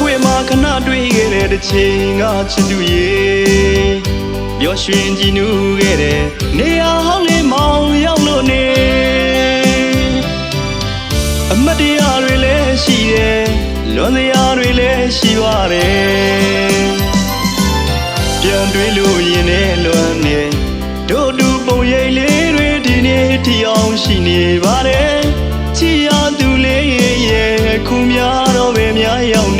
ကွေမှာခဏတွေ့ခဲ့တဲ့တစ်ချိန်ကချစ်သူရေပျော်ရွှင်ကြည်နူးခဲ့တဲ့နေရာဟောင်းလေးမောင်ရောက်လို့နေအမတ်တရားတွေလည်းရှိတယ်လွန်တရားတွေလည်းရှိပါတယ်ပြန်တွေ့လို့ရင်နဲ့လွမ်းနေတို့တူပုံရိပ်လေးတွေဒီနေ့ထီအောင်ရှိနေပါတယ်ချီရသူလေးရဲ့ခုများတော့ပဲများရောက်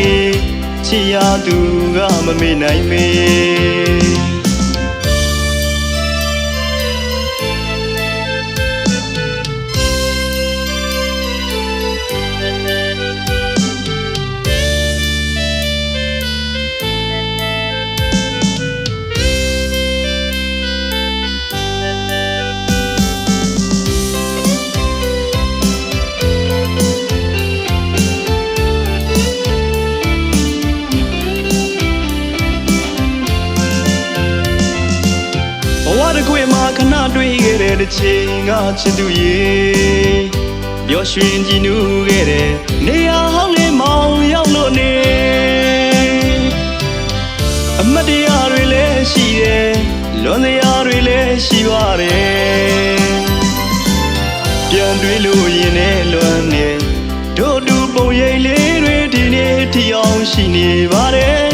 နေချီရသူကမမေ့နိုင်မေ ခွေမှာခဏတွေ့ခဲ့တဲ့တစ်ချိန်ကချစ်သူရေပျော်ရွှင်ကြည်နူးခဲ့တဲ့နေရာဟောင်းလေးမောင်ရောက်လို့နေအမတ်တရားတွေလည်းရှိတယ်လွန်တရားတွေလည်းရှိပါတယ်ပြန်တွေ့လို့ရင်နဲ့လွမ်းနေတို့တူပုံရိပ်လေးတွေဒီနေ့ထီအောင်ရှိနေပါတယ်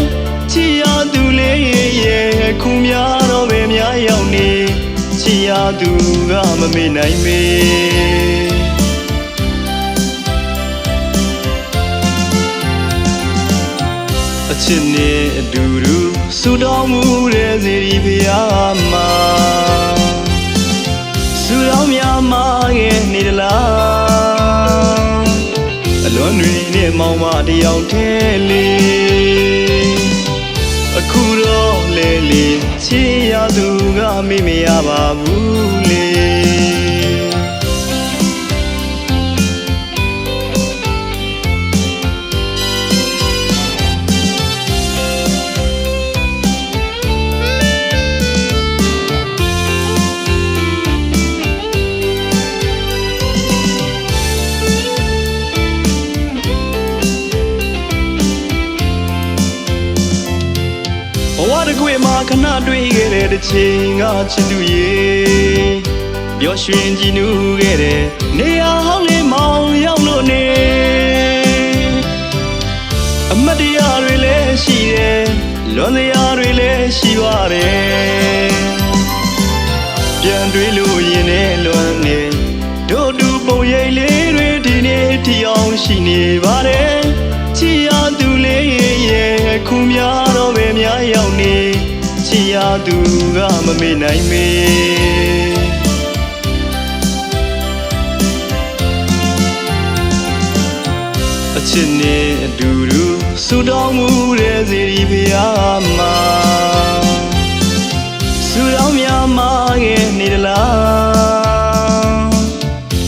သူကမမေ့နိုင်မေအချစ်နဲ့အတူတူဆူတောင်းမှုတဲ့စီရီဖျားမှာဆူတောင်းများမှာရဲ့နေတလားအလွန်တွေနဲ့မောင်မတယောက်ထဲလေး အခုတော့လေလေချေရသူကမေ့မရပါဘူးလေ ဘဝတစ်ခွေမှာခဏတွေ့ခဲ့တဲ့တစ်ချိန်ကချစ်သူရေပျော်ရွှင်ကြည်နူးခဲ့တဲ့နေရာဟောင်းလေးမောင်ရောက်လို့နေအမတ်တရားတွေလည်းရှိတယ်လွန်တရားတွေလည်းရှိပါတယ်ပြန်တွေ့လို့ရင်နဲ့လွမ်းနေတို့တူပုံရိပ်လေးတွေဒီနေ့ထီအောင်ရှိနေပါတယ် ရောက်နေချီရသူကမမေ့နိုင်မေအချစ်နဲ့အတူတူဆူတောင်းမှုတဲ့စီရီဖျားမှာဆူတောင်းများမှာရဲ့နေတလား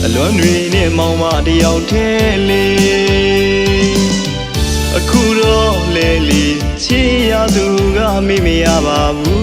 အလွန်တွေနဲ့မောင်မတယောက်ထဲလေး သူကမေ့မရပါဘူး